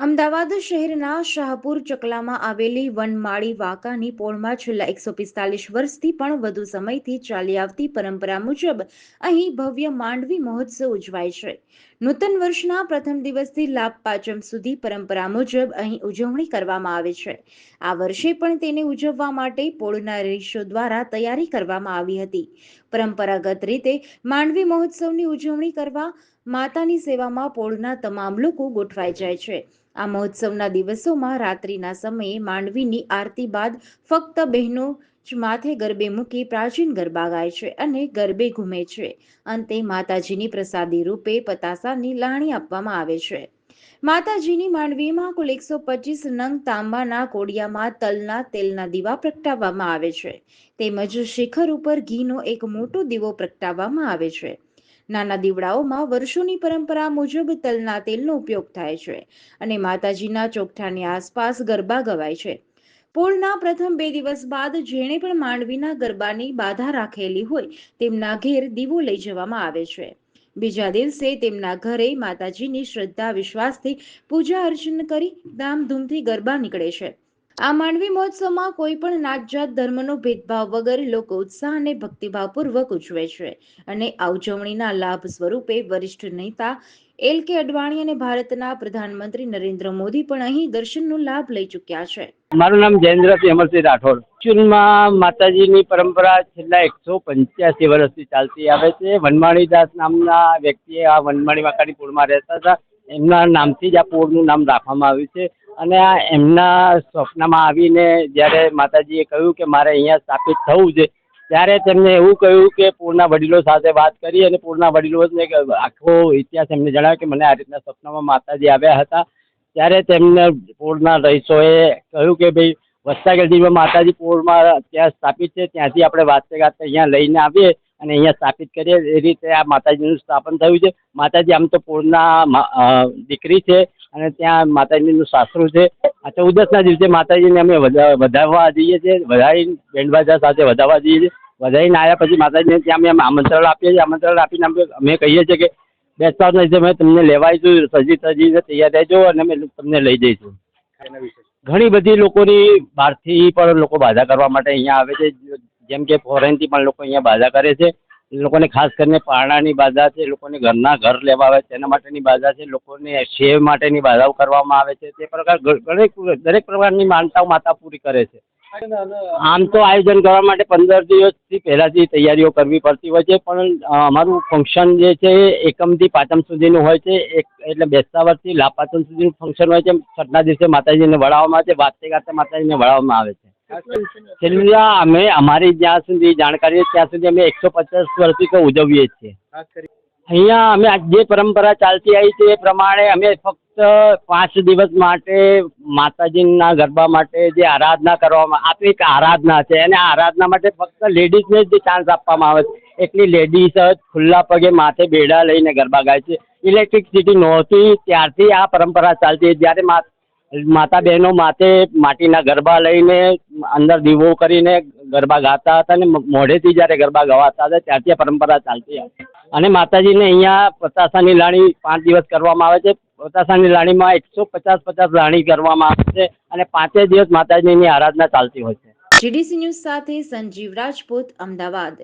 અમદાવાદ શહેરના શાહપુર ચકલામાં આવેલી વનમાળી વાંકાની પોળમાં છેલ્લા એકસો પિસ્તાલીસ વર્ષથી પણ વધુ સમયથી ચાલી આવતી પરંપરા મુજબ અહીં ભવ્ય માંડવી મહોત્સવ ઉજવાય છે. નૂતન વર્ષના પ્રથમ દિવસથી લાભ પાંચમ સુધી પરંપરા મુજબ અહીં ઉજવણી કરવામાં આવે છે. આ વર્ષે પણ તેને ઉજવવા માટે પોળના રેશો દ્વારા તૈયારી કરવામાં આવી હતી. પરંપરાગત રીતે માંડવી મહોત્સવની ઉજવણી કરવા માતાની સેવામાં પોળના તમામ લોકો ગોઠવાઈ જાય છે. આ મહોત્સવના દિવસોમાં રાત્રિના સમયે માંડવીની આરતી બાદ ફક્ત બહેનો જ માથે ગરબે મૂકી પ્રાચીન ગરબા ગાય છે અને ગરબે ઘૂમે છે. અંતે માતાજીની પ્રસાદી રૂપે પતાસાની લાણી આપવામાં આવે છે. માતાજીની માંડવીમાં કુલ એકસો પચીસ નંગ તાંબાના કોડિયામાં તલના તેલના દીવા પ્રગટાવવામાં આવે છે. તેમજ શિખર ઉપર ઘીનો એક મોટો દીવો પ્રગટાવવામાં આવે છે. નાના દીવડાઓમાં વર્ષોની પરંપરા મુજબ તલના તેલનો ઉપયોગ થાય છે અને માતાજીના ચોકઠાની આસપાસ ગરબા ગવાય છે. પોળના પ્રથમ બે દિવસ બાદ જેણે પણ માંડવીના ગરબાની બાધા રાખેલી હોય તેમના ઘેર દીવો લઈ જવામાં આવે છે. બીજા દિવસે તેમના ઘરે માતાજીની શ્રદ્ધા, વિશ્વાસથી પૂજા અર્ચન કરી ધામધૂમથી ગરબા નીકળે છે. આ માંડવી મહોત્સવમાં કોઈ પણ નાતજાત ધર્મનો ભેદભાવ વગર લોકો ઉત્સાહ અને ભક્તિભાવપૂર્વક ઉજવે છે. અને આ ઉજવણીના લાભ સ્વરૂપે વરિષ્ઠ નેતા એલ કે અડવાણી અને ભારતના પ્રધાનમંત્રી નરેન્દ્ર મોદી પણ અહીં દર્શનનો લાભ લઈ ચૂક્યા છે. મારું નામ જયેન્દ્રસિંહ અમરસિંહ રાઠોડ. ચૂનમાં માતાજીની પરંપરા છેલ્લા એકસો પંચ્યાસી વર્ષથી ચાલતી આવે છે. વનમાળીદાસ નામના વ્યક્તિએ આ વનમાળી વાંકાની પૂરમાં રહેતા હતા. એમના નામથી જ આ પૂરનું નામ રાખવામાં આવ્યું છે. અને આ એમના સ્વપ્નમાં આવીને જ્યારે માતાજીએ કહ્યું કે મારે અહીંયા સ્થાપિત થવું છે, ત્યારે તેમને એવું કહ્યું કે પૂરના વડીલો સાથે વાત કરી અને પૂરના વડીલોને આખો ઇતિહાસ એમને જણાવ્યો કે મને આ રીતના સ્વપ્નમાં માતાજી આવ્યા હતા. ત્યારે તેમને પૂરના રહીશોએ કહ્યું કે ભાઈ વસ્તા ગઢીમાં માતાજી પૂરમાં ત્યાં સ્થાપિત છે, ત્યાંથી આપણે વાતે ગાતે અહીંયા લઈને આવીએ અને અહીંયા સ્થાપિત કરીએ. એ રીતે આ માતાજીનું સ્થાપન થયું છે. માતાજી આમ તો પૂરના દીકરી છે. અને ત્યાં માતાજીનું સાસરું છે. આ ચૌદસના દિવસે માતાજીને અમે વધાવવા જઈએ છીએ વધારી બેન્ડબાજા સાથે વધાવવા જઈએ છીએ. વધારીને આવ્યા પછી માતાજીને ત્યાં અમે આમંત્રણ આપીએ છીએ. આમંત્રણ આપીને અમે અમે કહીએ છીએ કે બેસવાના દિવસે અમે તમને લેવા આવીશું સજી સજીને તૈયાર રહેજો અને અમે તમને લઈ જઈશું. ઘણી બધી લોકોની બહારથી પણ લોકો બાધા કરવા માટે અહીંયા આવે છે. જેમ કે ફોરેનથી પણ લોકો અહીંયા બાધા કરે છે. લોકોને ખાસ કરીને પારણાની બાધા છે લોકોને ઘરના ઘર લેવા આવે છે, તેના માટેની બાધા છે, લોકોને સેવ માટેની બાધાઓ કરવામાં આવે છે, તે પ્રકાર દરેક દરેક પ્રકારની માનતાઓ માતા પૂરી કરે છે. આમ તો આયોજન કરવા માટે પંદર દિવસથી પહેલાંથી તૈયારીઓ કરવી પડતી હોય છે, પણ અમારું ફંક્શન જે છે એ એકમથી પાંચમ સુધીનું હોય છે, એક, એટલે બેસતા વર્ષથી લાભ સુધીનું ફંક્શન હોય છે છઠ્ઠના દિવસે માતાજીને વળાવવામાં આવે છે વાતે ગાતે માતાજીને વળાવવામાં આવે છે. છેલ્લા અમે અમારી જ્યાં સુધી જાણકારી છે ત્યાં સુધી અમે એકસો પચાસ વર્ષથી તો ઉજવીએ છીએ. અહીંયા અમે જે પરંપરા ચાલતી આવી છે એ પ્રમાણે અમે ફક્ત પાંચ દિવસ માટે માતાજીના ગરબા માટે જે આરાધના કરવામાં આપણી એક આરાધના છે અને આરાધના માટે ફક્ત લેડીઝને જ ચાન્સ આપવામાં આવે છે. એટલી લેડીઝ જ ખુલ્લા પગે માથે બેડા લઈને ગરબા ગાય છે. ઇલેક્ટ્રિસિટી નહોતી ત્યારથી આ પરંપરા ચાલતી જ્યારે મા માતા બહેનો માથે માટીના ગરબા લઈને અંદર દીવો કરીને ગરબા ગાતા હતા અને મોઢેથી જ્યારે ગરબા ગવાતા હતા ત્યારથી પરંપરા ચાલતી હતી અને માતાજીને અહીંયા પતાસાની લાણી પાંચ દિવસ કરવામાં આવે છે. પતાસાની લાણીમાં એકસો પચાસ પચાસ લાણી કરવામાં આવે છે અને પાંચે દિવસ માતાજીની આરાધના ચાલતી હોય છે. જીડીસી ન્યૂઝ સાથે સંજીવ રાજપૂત, અમદાવાદ.